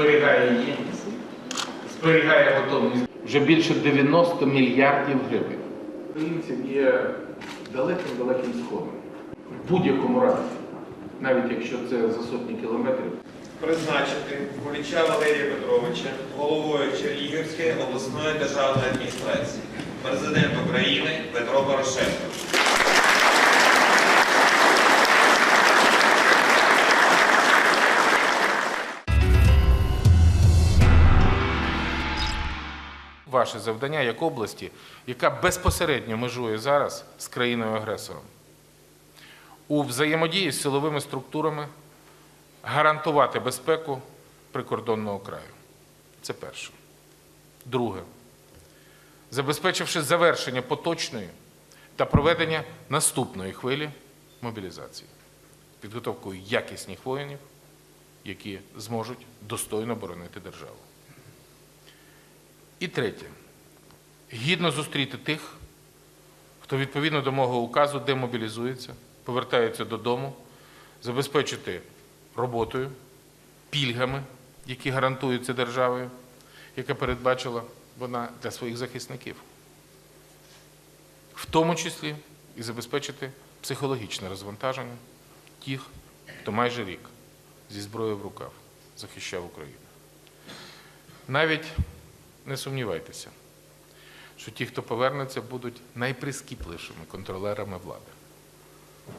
зберігає єдність, зберігає готовність. Вже більше 90 мільярдів гривень. Українців є далеким-далеким сходом. В будь-якому разі, навіть якщо це за сотні кілометрів. Призначити Куліча Валерія Петровича головою Чернігівської обласної державної адміністрації. Президент України Петро Порошенко. Ваше завдання як області, яка безпосередньо межує зараз з країною-агресором, у взаємодії з силовими структурами гарантувати безпеку прикордонного краю. Це перше. Друге. Забезпечивши завершення поточної та проведення наступної хвилі мобілізації, підготовкою якісних воїнів, які зможуть достойно боронити державу. І третє. Гідно зустріти тих, хто відповідно до мого указу демобілізується, повертається додому, забезпечити роботою, пільгами, які гарантуються державою, яка передбачила вона для своїх захисників. В тому числі і забезпечити психологічне розвантаження тих, хто майже рік зі зброєю в руках захищав Україну. Навіть не сумнівайтеся, що ті, хто повернеться, будуть найприскіпливішими контролерами влади.